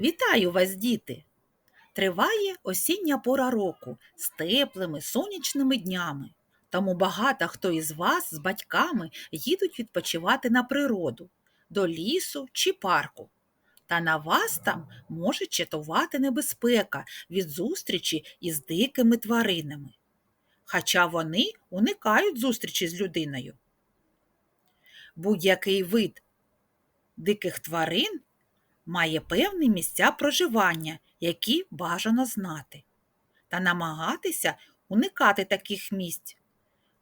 Вітаю вас, діти! Триває осіння пора року з теплими сонячними днями. Тому багато хто із вас з батьками їдуть відпочивати на природу, до лісу чи парку. Та на вас там може чатувати небезпека від зустрічі із дикими тваринами. Хоча вони уникають зустрічі з людиною. Будь-який вид диких тварин має певні місця проживання, які бажано знати, та намагатися уникати таких місць.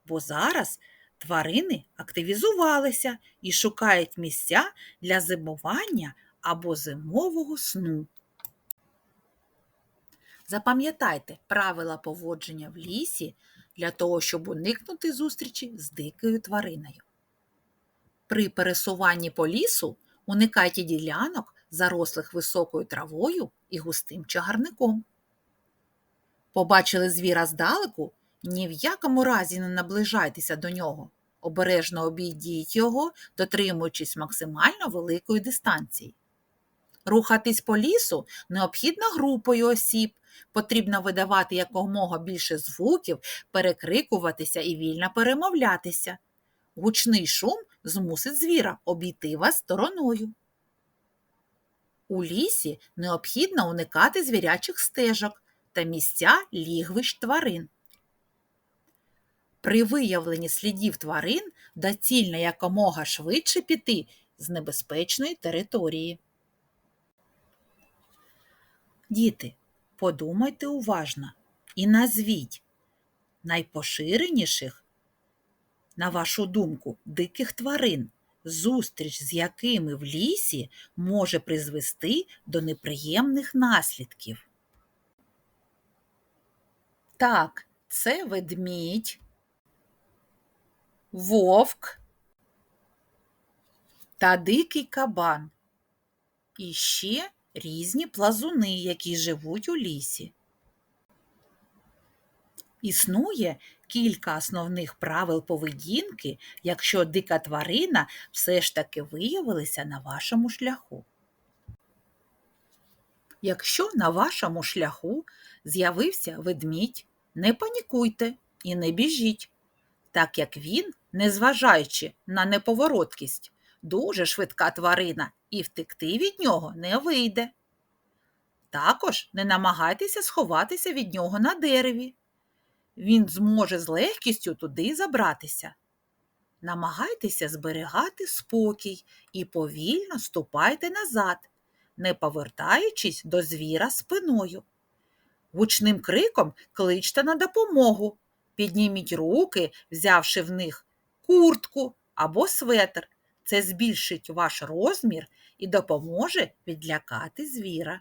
Бо зараз тварини активізувалися і шукають місця для зимування або зимового сну. Запам'ятайте правила поводження в лісі для того, щоб уникнути зустрічі з дикою твариною. При пересуванні по лісу уникайте ділянок, зарослих високою травою і густим чагарником. Побачили звіра здалеку, ні в якому разі не наближайтеся до нього. Обережно обійдіть його, дотримуючись максимально великої дистанції. Рухатись по лісу необхідно групою осіб, потрібно видавати якомога більше звуків, перекрикуватися і вільно перемовлятися. Гучний шум змусить звіра обійти вас стороною. У лісі необхідно уникати звірячих стежок та місця лігвищ тварин. При виявленні слідів тварин доцільно якомога швидше піти з небезпечної території. Діти, подумайте уважно і назвіть найпоширеніших, на вашу думку, диких тварин, зустріч з якими в лісі може призвести до неприємних наслідків. Так, це ведмідь, вовк та дикий кабан. І ще різні плазуни, які живуть у лісі. Існує кілька основних правил поведінки, якщо дика тварина все ж таки виявилася на вашому шляху. Якщо на вашому шляху з'явився ведмідь, не панікуйте і не біжіть, так як він, незважаючи на неповороткість, дуже швидка тварина і втекти від нього не вийде. Також не намагайтеся сховатися від нього на дереві він зможе з легкістю туди забратися. Намагайтеся зберігати спокій і повільно ступайте назад, не повертаючись до звіра спиною. Гучним криком кличте на допомогу, підніміть руки, взявши в них куртку або светр. Це збільшить ваш розмір і допоможе відлякати звіра.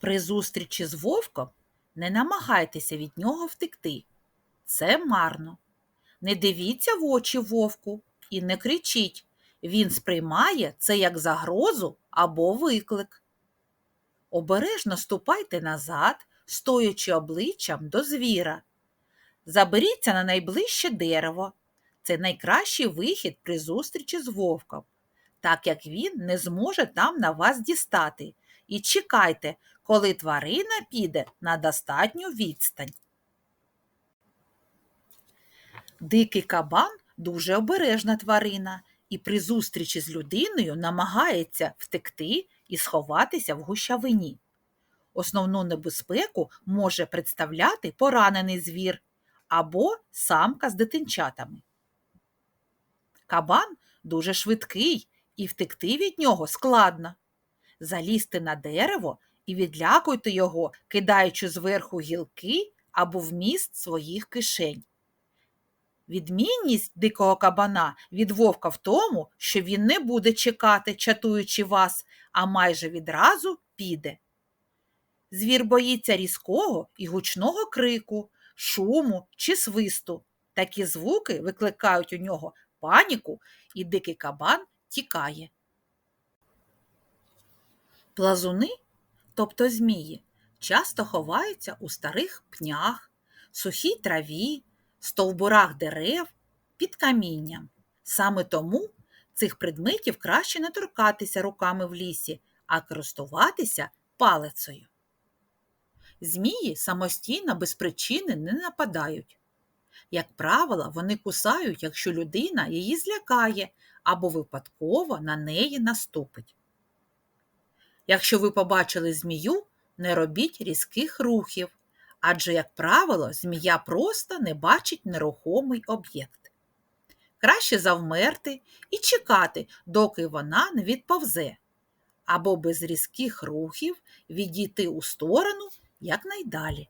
При зустрічі з вовком не намагайтеся від нього втекти. Це марно. Не дивіться в очі вовку і не кричіть. Він сприймає це як загрозу або виклик. Обережно ступайте назад, стоячи обличчям до звіра. Заберіться на найближче дерево. Це найкращий вихід при зустрічі з вовком, так як він не зможе там на вас дістати. І чекайте, коли тварина піде на достатню відстань. Дикий кабан дуже обережна тварина і при зустрічі з людиною намагається втекти і сховатися в гущавині. Основну небезпеку може представляти поранений звір або самка з дитинчатами. Кабан дуже швидкий і втекти від нього складно. Залізти на дерево і відлякуйте його, кидаючи зверху гілки або вміст своїх кишень. Відмінність дикого кабана від вовка в тому, що він не буде чекати, чатуючи вас, а майже відразу піде. Звір боїться різкого і гучного крику, шуму чи свисту. Такі звуки викликають у нього паніку, і дикий кабан тікає. Плазуни тобто змії, часто ховаються у старих пнях, сухій траві, стовбурах дерев, під камінням. Саме тому Цих предметів краще не торкатися руками в лісі, а користуватися палицею. Змії самостійно без причини не нападають. Як правило, вони кусають, якщо людина її злякає або випадково на неї наступить. Якщо ви побачили змію, не робіть різких рухів, адже, як правило, змія просто не бачить нерухомий об'єкт. Краще завмерти і чекати, доки вона не відповзе, або без різких рухів відійти у сторону якнайдалі.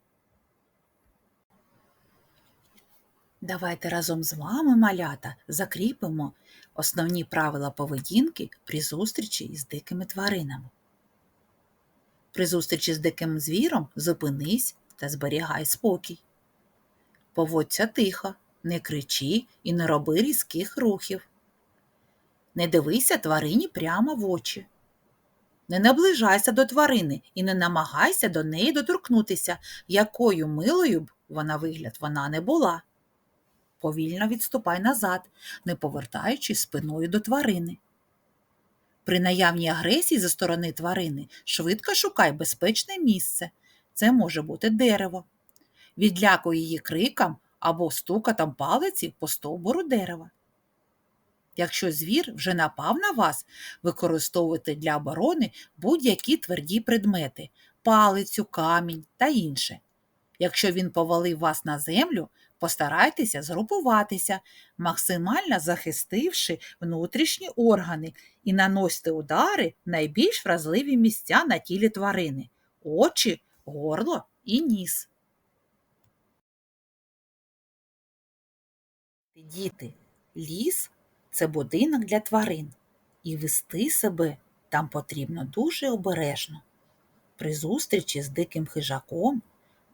Давайте разом з вами, малята, закріпимо основні правила поведінки при зустрічі із дикими тваринами. При зустрічі з диким звіром зупинись та зберігай спокій. Поводься тихо, не кричи і не роби різких рухів. Не дивися тварині прямо в очі. Не наближайся до тварини і не намагайся до неї доторкнутися, якою милою б вона вигляд вона не була. Повільно відступай назад, не повертаючись спиною до тварини. При наявній агресії зі сторони тварини швидко шукай безпечне місце. Це може бути дерево. Відлякуй її криком або стукатом палиці по стовбуру дерева. Якщо звір вже напав на вас, використовуйте для оборони будь-які тверді предмети палицю, камінь та інше. Якщо він повалив вас на землю, постарайтеся згрупуватися, максимально захистивши внутрішні органи і наносьте удари найбільш вразливі місця на тілі тварини очі, горло і ніс. Діти, ліс це будинок для тварин, і вести себе там потрібно дуже обережно. При зустрічі з диким хижаком,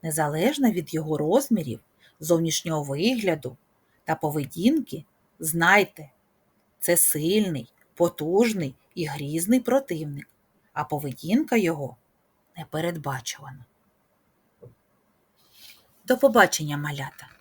незалежно від його розмірів, зовнішнього вигляду та поведінки, знайте, це сильний, потужний і грізний противник, а поведінка його непередбачувана. До побачення, малята!